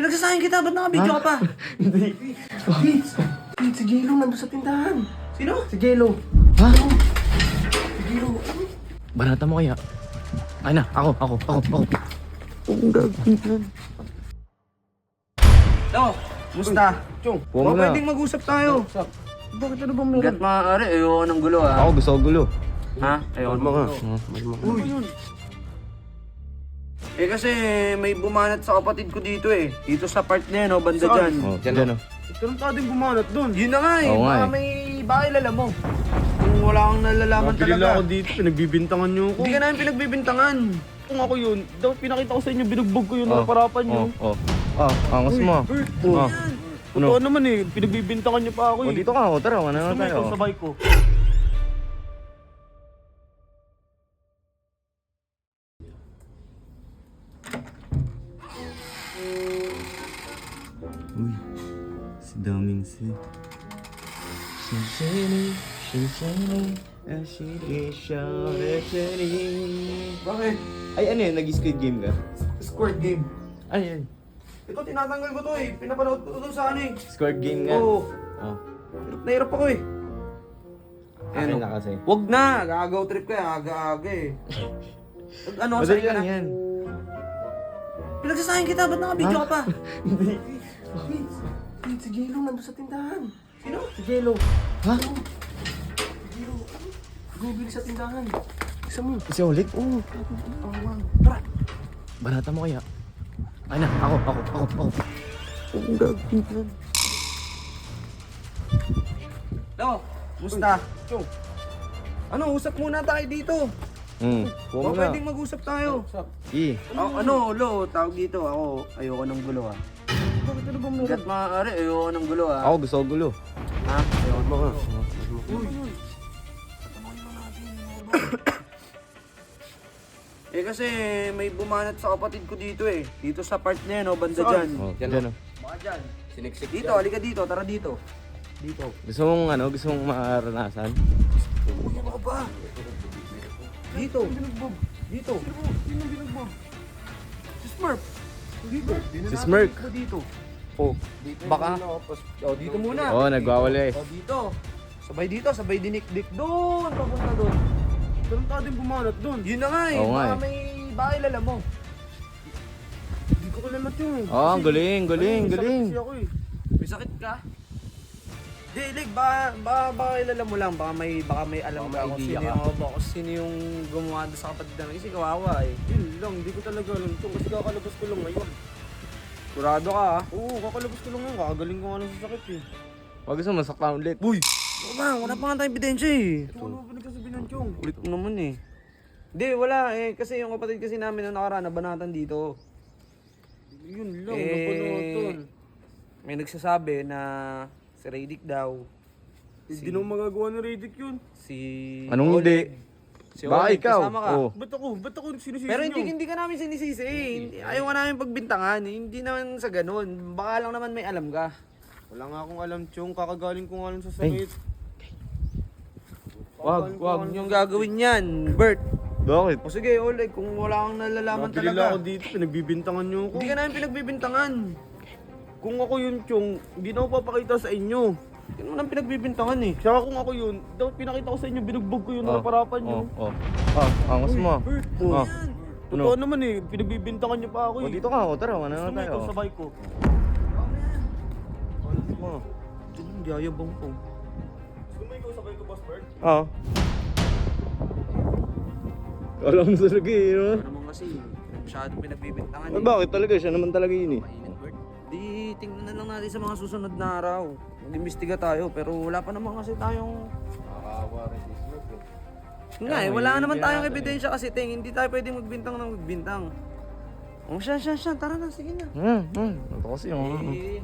Pinagsasayang kita, ba't nakabidyo ka pa? Hindi. Pete, Pete, si Jello nandun sa tindahan. Sino? Si Jello. Ha? Si Jello. Banata mo kaya? Ay na, ako, ako, ako, ako. Ang gagawin Lo, musta? Chong. Huwag Baka na. pwedeng mag-usap tayo. Bakit ano bang meron? Gat maaari, ayoko ng gulo ha. Ako gusto ko gulo. Ha? Ayoko ng Mga. gulo. Uy. Eh kasi may bumanat sa kapatid ko dito eh. Dito sa part na yan, oh, banda Saan? dyan. Oh, dyan oh. Ganun ka din bumanat doon. Yun na nga eh, Oo nga baka eh. may baka ilala mo. Kung wala kang nalalaman Nabili talaga. ako dito, pinagbibintangan niyo ako. Hindi ka namin pinagbibintangan. Kung ako yun, dapat pinakita ko sa inyo, binugbog ko yun, Oh, naparapan niyo. Oh, oh. Ah, angas mo. Bert, Oh. oh. Ano? Totoo naman eh, pinagbibintangan niyo pa ako Oh, eh. dito ka, oh, tara, ano na Gusto mo ikaw tayo. sabay ko. Uy, si Daming si. Shinshini, shinshini, ashiri, shoreshini. Bakit? Ay, ano yun? Nag-squid game ka? Squirt game. Ano yun? Ito tinatanggal ko to eh. Pinapanood ko to sa ano eh. Squid game nga? Oo. Oh. Hirap na hirap ako eh. Akin Ano? na kasi. Wag na, gagaw trip ka, aga-aga eh. Pag ano, Madali sa'yo ka lang na. yan. Pinagsasayang kita, ba't nakabidyo ka pa? Hindi. Pete, Pete, si Jello nandun sa tindahan. Sino? Si Jello. Ha? Si Jello. Bumibili sa tindahan. Isa mo. Isa ulit? Oo. Oh, wow. Tara. Banata mo kaya? Ay na, ako, ako, ako, ako. Ang gagawin Lo, musta? Chong. Ano, usap muna tayo dito. Hmm, huwag pwedeng mag-usap tayo. I. A- ano, lo, tawag dito. Ako, ayoko ng gulo ha. Bakit ano bang meron? Gat maaari, ayoko ng gulo ha. Ako gusto ko gulo. Ha? Ayoko. Mga. Eh kasi may bumanat sa kapatid ko dito eh. Dito sa part na yan, oh, banda Saan? dyan. Oh, dyan oh. Baka dyan. Siniksik Dito, halika dito, tara dito. Dito. Gusto mong ano, gusto mong maranasan? Uy, ano ka ba? Dito. Binugbog. Dito. Sino binugbog? Si Smurf. Dito. Si Smirk. Mo dito. Oh. Baka. Oh, dito muna. Oh, nagwawala eh. Oh, dito. Sabay dito, sabay dinik-dik doon. Papunta doon. Ganun ka din bumanat doon. Yun na nga eh. Oo nga baka eh. may baka ilala mo. Hindi ko kalamat yun eh. Oh, ang galing, galing, Ay, may sakit galing. kasi ako eh. May sakit ka? Di, Lig, baka, baka, baka ilala mo lang. Baka may, baka may alam ka kung idea sino ka. yung, baka kung sino yung gumawa doon sa kapatid namin. Kasi kawawa eh. Yun lang, hindi ko talaga alam ito. Kasi kakalabas ko lang ngayon. Kurado ka ah. Oo, kakalabas ko lang ngayon. Kakagaling ko nga lang sa sakit eh. Huwag gusto masaktan ulit. Uy! Ano ba? Wala pa nga tayong ebidensya eh. Ito ano ba pinagsasabihan, Chong? Ulit mo naman eh. Hindi, wala eh. Kasi yung kapatid kasi namin na nakaraan, nabanatan dito. Yun lang, Eh, napanatan. May nagsasabi na si Radic daw. Hindi naman magagawa ni Radic yun. Si... Anong hindi? Si Baka Oleg, ikaw. kasama ka. Oh. Ba't ako? Ba't ako sinisisi Pero hindi, hindi ka namin sinisisi eh. Ayaw nga namin pagbintangan. eh. Hindi naman sa ganun. Baka lang naman may alam ka. Wala nga akong alam, Chong. Kakagaling ko nga lang sa sakit. Wag, wag niyong gagawin yan, Bert. Bakit? O sige, Oleg, kung wala kang nalalaman Nabili talaga. ako dito, pinagbibintangan niyo ako. Hindi ka namin pinagbibintangan. Kung ako yun, Chong, hindi na ako papakita sa inyo. Hindi mo nang pinagbibintangan eh. Saka kung ako yun, dapat pinakita ko sa inyo, binugbog ko yun, Oh, naparapan niyo. Oh, oh. Ah, angas mo. Bert, Oh. Totoo naman eh, pinagbibintangan niyo pa ako Oh, eh. dito ka, oh, tara, ano Gusto na mo tayo. ikaw sabay ko. Angas mo. Ito yung yayabang ko. Gusto mo ikaw sabay ko, Boss Bert? Ah. Alam mo talaga eh, no? Ano naman kasi, masyadong pinagbibintangan Ay, eh. bakit talaga? Siya naman talaga yun eh. Di, tingnan na lang natin sa mga susunod na araw. Mag-imbestiga tayo, pero wala pa naman kasi tayong... Nga eh, wala naman tayong ebidensya kasi ting, hindi tayo pwedeng magbintang ng magbintang. Oh, siya, siya, siya, tara na, sige na. Hmm, hmm. Ito kasi yung... Eh,